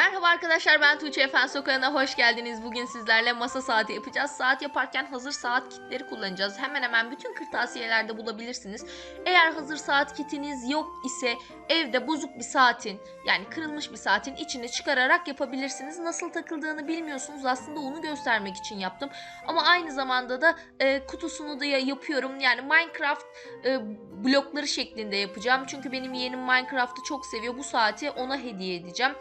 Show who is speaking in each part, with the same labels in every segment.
Speaker 1: arkadaşlar ben Tuğçe Efendi Sokağı'na hoş geldiniz. Bugün sizlerle masa saati yapacağız. Saat yaparken hazır saat kitleri kullanacağız. Hemen hemen bütün kırtasiyelerde bulabilirsiniz. Eğer hazır saat kitiniz yok ise evde bozuk bir saatin yani kırılmış bir saatin içini çıkararak yapabilirsiniz. Nasıl takıldığını bilmiyorsunuz aslında onu göstermek için yaptım. Ama aynı zamanda da e, kutusunu da ya- yapıyorum. Yani Minecraft e, blokları şeklinde yapacağım. Çünkü benim yeğenim Minecraft'ı çok seviyor. Bu saati ona hediye edeceğim.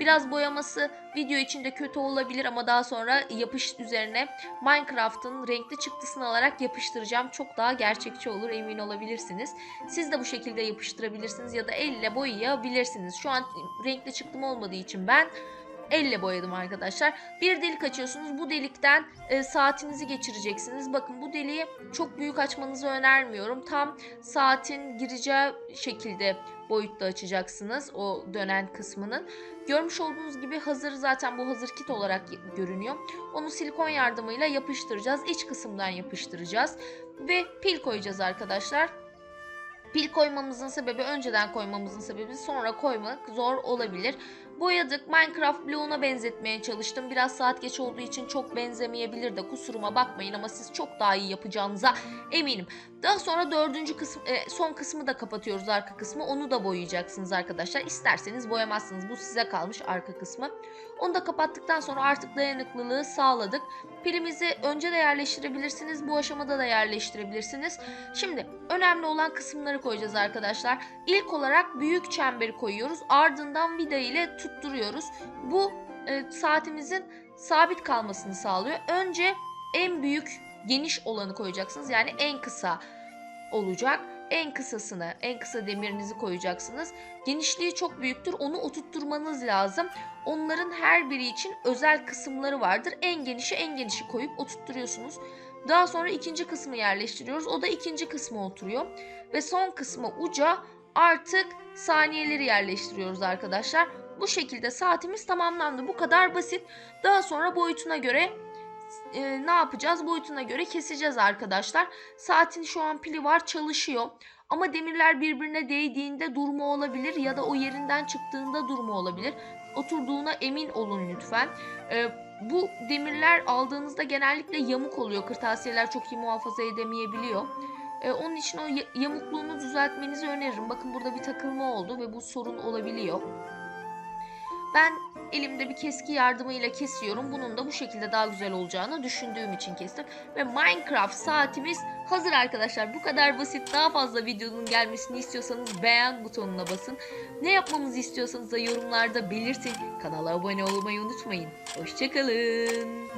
Speaker 1: Biraz boyaması video içinde kötü olabilir ama daha sonra yapış üzerine Minecraft'ın renkli çıktısını alarak yapıştıracağım. Çok daha gerçekçi olur emin olabilirsiniz. Siz de bu şekilde yapıştırabilirsiniz ya da elle boyayabilirsiniz. Şu an renkli çıktım olmadığı için ben elle boyadım arkadaşlar. Bir delik açıyorsunuz. Bu delikten e, saatinizi geçireceksiniz. Bakın bu deliği çok büyük açmanızı önermiyorum. Tam saatin gireceği şekilde boyutta açacaksınız o dönen kısmının. Görmüş olduğunuz gibi hazır zaten bu hazır kit olarak görünüyor. Onu silikon yardımıyla yapıştıracağız. İç kısımdan yapıştıracağız. Ve pil koyacağız arkadaşlar. Pil koymamızın sebebi önceden koymamızın sebebi sonra koymak zor olabilir. Boyadık Minecraft bloğuna benzetmeye çalıştım. Biraz saat geç olduğu için çok benzemeyebilir de kusuruma bakmayın ama siz çok daha iyi yapacağınıza eminim. Daha sonra dördüncü kısım, e, son kısmı da kapatıyoruz arka kısmı. Onu da boyayacaksınız arkadaşlar. İsterseniz boyamazsınız. Bu size kalmış arka kısmı. Onu da kapattıktan sonra artık dayanıklılığı sağladık. Pilimizi önce de yerleştirebilirsiniz. Bu aşamada da yerleştirebilirsiniz. Şimdi önemli olan kısımları koyacağız arkadaşlar. İlk olarak büyük çemberi koyuyoruz. Ardından vida ile tutturuyoruz. Bu e, saatimizin sabit kalmasını sağlıyor. Önce en büyük geniş olanı koyacaksınız. Yani en kısa olacak. En kısasını, en kısa demirinizi koyacaksınız. Genişliği çok büyüktür. Onu oturtturmanız lazım. Onların her biri için özel kısımları vardır. En genişi en genişi koyup oturtturuyorsunuz. Daha sonra ikinci kısmı yerleştiriyoruz. O da ikinci kısmı oturuyor. Ve son kısmı uca artık saniyeleri yerleştiriyoruz arkadaşlar. Bu şekilde saatimiz tamamlandı. Bu kadar basit. Daha sonra boyutuna göre e, ne yapacağız? Boyutuna göre keseceğiz arkadaşlar. Saatin şu an pili var çalışıyor. Ama demirler birbirine değdiğinde durma olabilir ya da o yerinden çıktığında durma olabilir. Oturduğuna emin olun lütfen. E, bu demirler aldığınızda genellikle yamuk oluyor. Kırtasiyeler çok iyi muhafaza edemeyebiliyor. E, onun için o ya- yamukluğunu düzeltmenizi öneririm. Bakın burada bir takılma oldu ve bu sorun olabiliyor. Ben elimde bir keski yardımıyla kesiyorum. Bunun da bu şekilde daha güzel olacağını düşündüğüm için kestim. Ve Minecraft saatimiz hazır arkadaşlar. Bu kadar basit. Daha fazla videonun gelmesini istiyorsanız beğen butonuna basın. Ne yapmamızı istiyorsanız da yorumlarda belirtin. Kanala abone olmayı unutmayın. Hoşçakalın.